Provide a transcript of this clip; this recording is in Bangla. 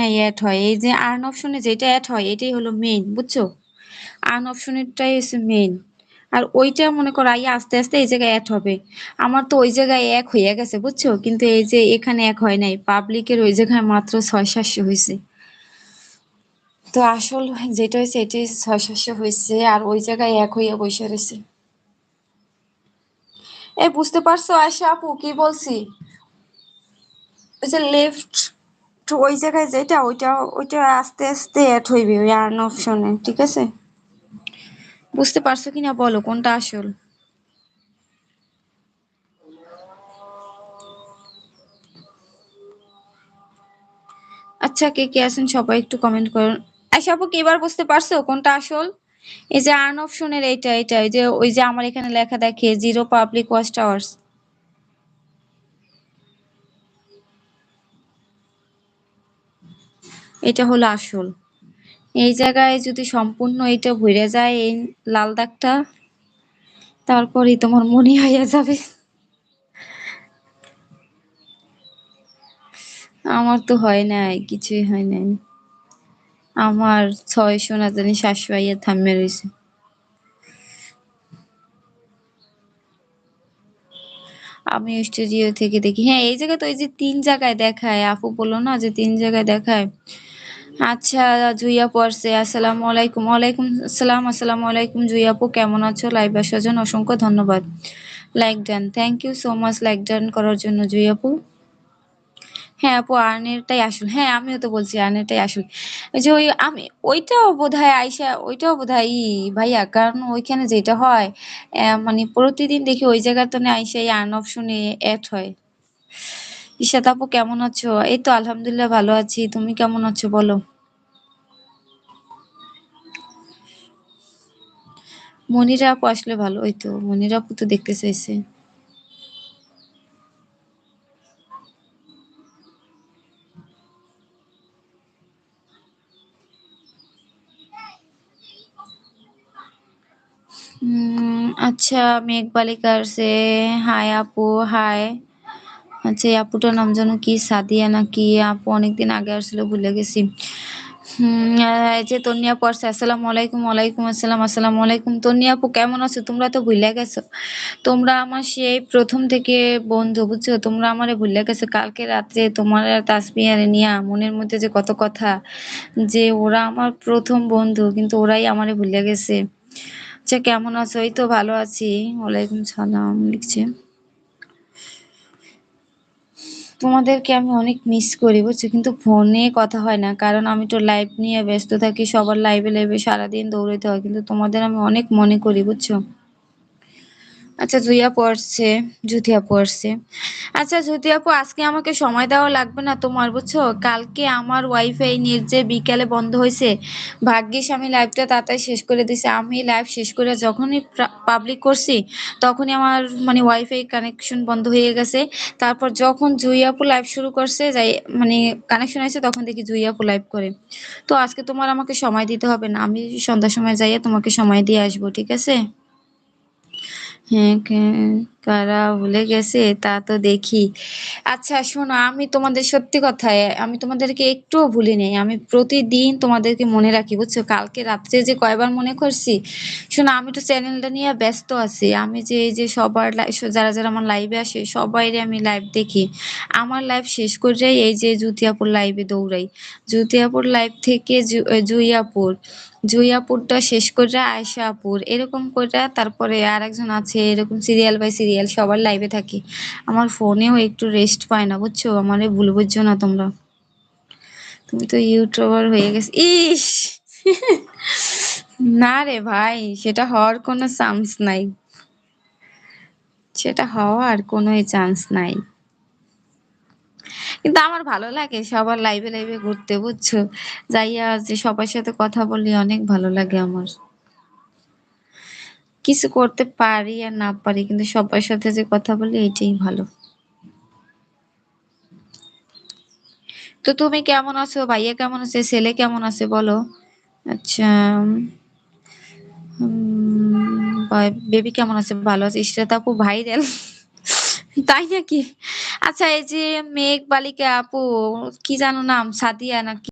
নাই অ্যাড হয়। এই যে আর্ন অপশনে যেটা অ্যাড হয়, এটাই হলো মেইন বুঝছ? আর্ন অপশনেরটাই হচ্ছে মেইন আর ওইটা মনে করো আইয়া আস্তে আস্তে এই জায়গায় অ্যাড হবে। আমার তো ওই জায়গায় এক হয়ে গেছে, বুঝছ? কিন্তু এই যে এখানে এক হয় নাই পাবলিকের ওই জায়গায় মাত্র ছয় সাতশো হয়েছে তো আসল যেটা হয়েছে এটাই ছয় সাতশো হয়েছে আর ওই জায়গায় এক হইয়া বসে রয়েছে এ, বুঝতে পারছ আয়সা আপু, কি বলছি? ওই যে লেফট ওই জায়গায় যেটা, ওইটা ওইটা আস্তে আস্তে অ্যাড হইবে, ওই আর্ন অপশনে ঠিক আছে? বুঝতে পারছ কিনা বলো, কোনটা আসল? আচ্ছা কে কে আছেন সবাই একটু কমেন্ট করুন। আচ্ছা আপু এবার বুঝতে পারছ কোনটা আসল? এই যে আর্ন অপশনের এইটা এইটা, এই যে, ওই যে আমার এখানে লেখা দেখে জিরো পাবলিক ওয়াচ টাওয়ার্স এটা হলো আসল। এই জায়গায় যদি সম্পূর্ণ এটা ভরে যায়, এই লাল দাগটা, তারপরেই তোমার মনে হইয়া যাবে। আমার তো হয় নাই, কিছুই হয় নাই। আমার ছয়শো না জানি সাতশো আইয়া থামে রয়েছে আমি স্টুডিও থেকে দেখি। হ্যাঁ এই জায়গায় তো এই যে তিন জায়গায় দেখায়। আপু বলল না যে তিন জায়গায় দেখায়? আচ্ছা জুইয়া পড়ছে আসসালামু আলাইকুম। ওয়ালাইকুম আসসালাম। আসসালামু আলাইকুম, জুইয়া আপু। কেমন আছো? লাইভ আসার জন্য অসংখ্য ধন্যবাদ। Like done thank you so much like done করার জন্য, জুইয়া আপু। হ্যাঁ আপু, আর্নেরটাই আসল। হ্যাঁ আমিও তো বলছি আর্নেরটাই আসল। ওই যে ওই আমি, ওইটাও বোধহয় আইসা ওইটাও বোধহয় ই ভাইয়া, কারণ ওইখানে যেটা হয় মানে প্রতিদিন দেখি ওই জায়গাতে আইসা এই আর্ন অপশনে অ্যাড হয়। ইশাত আপু কেমন আছো? এই তো আলহামদুলিল্লাহ ভালো আছি। তুমি কেমন আছো বলো? মনিরা আপু আসলে ভালো, ওই তো মনিরা আপু তো দেখতে চাইছে। আচ্ছা মেঘ বালিকার সে হাই আপু হাই আচ্ছা এই আপুটার নাম যেন কি সাদিয়া না কি? আপু অনেকদিন আগে আসলে, ভুলে গেছি। এই যে আসসালামু আলাইকুম আসসালাম, আসসালামু আলাইকুম। আপু, কেমন আছো? তোমরা তো ভুলে তোমরা আমার সেই প্রথম থেকে বন্ধু, বুঝছ? তোমরা আমারে ভুলে গেছো। কালকে রাত্রে তোমার আর নিয়া মনের মধ্যে যে কত কথা, যে ওরা আমার প্রথম বন্ধু, কিন্তু ওরাই আমারে ভুলে গেছে। আচ্ছা কেমন আছো? এই তো ভালো আছি। ওয়ালাইকুম সালাম, লিখছে। তোমাদেরকে আমি অনেক মিস করি, বুঝছ? কিন্তু ফোনে কথা হয় না, কারণ আমি তো লাইভ নিয়ে ব্যস্ত থাকি, সবার লাইভে লাইভে সারাদিন দৌড়াতে হয়। কিন্তু তোমাদের আমি অনেক মনে করি, বুঝছ? আচ্ছা জুইয়া পড়ছে জুথিয়া পড়ছে আচ্ছা জ্যোতি আপু, আজকে আমাকে সময় দেওয়া লাগবে না তোমার, বুঝছ? কালকে আমার ওয়াইফাই নেট যে বিকালে বন্ধ হয়েছে, ভাগ্যিস আমি লাইভটা তাড়াতাড়ি শেষ করে দিছি আমি লাইভ শেষ করে যখনই পাবলিক করছি, তখনই আমার মানে ওয়াইফাই কানেকশন বন্ধ হয়ে গেছে। তারপর যখন জুই আপু লাইভ শুরু করছে, যাই মানে কানেকশন হয়েছে, তখন দেখি জুই আপু লাইভ করে। তো আজকে তোমার আমাকে সময় দিতে হবে না। আমি সন্ধ্যার সময় যাইয়ে তোমাকে সময় দিয়ে আসব, ঠিক আছে? হ্যাঁ কে- কারা ভুলে গেছে, তা তো দেখি। আচ্ছা শোনো, আমি তোমাদের সত্যি কথায়, আমি তোমাদেরকে একটুও ভুলি নাই। আমি প্রতিদিন তোমাদেরকে মনে রাখি, বুঝছ? কালকে রাত্রে যে কয়বার মনে করছি, শোনো, আমি তো চ্যানেলটা নিয়ে ব্যস্ত আছি। আমি যে, এই যে সবার যারা যারা আমার লাইভে আসে, সবাইরে আমি লাইভ দেখি। আমার লাইভ শেষ করে এই যে জুতিয়াপুর লাইভে দৌড়াই। জুতিয়াপুর লাইভ থেকে জুইয়াপুর। জুইয়াপুরটা শেষ করে আয়শাপুর। এরকম করে তারপরে আর একজন আছে, এরকম সিরিয়াল বাই সিরিয়াল সবার লাইভে থাকি। আমার ফোনেও একটু রেস্ট পায় না, বুঝছ? আমারে ভুল বুঝছ না তোমরা। তুমি তো ইউটিউবার হয়ে গেছে ইস! না রে ভাই, সেটা হওয়ার কোনো চান্স নাই। সেটা হওয়ার কোনো চান্স নাই। কিন্তু আমার ভালো লাগে সবার লাইভে লাইভে ঘুরতে, বুঝছ? যাইয়া যে সবার সাথে কথা বলি, অনেক ভালো লাগে আমার। কিছু করতে পারি আর না পারি, কিন্তু সবার সাথে যে কথা বলি এটাই ভালো। তো তুমি কেমন আছো? ভাইয়া কেমন আছে? ছেলে কেমন আছে বলো? আচ্ছা বেবি কেমন আছে? ভালো আছে? ইশরাত আপু ভাইরাল তাই নাকি? আচ্ছা এই যে মেঘ বালিকা আপু, কি জানো নাম? সাদিয়া নাকি?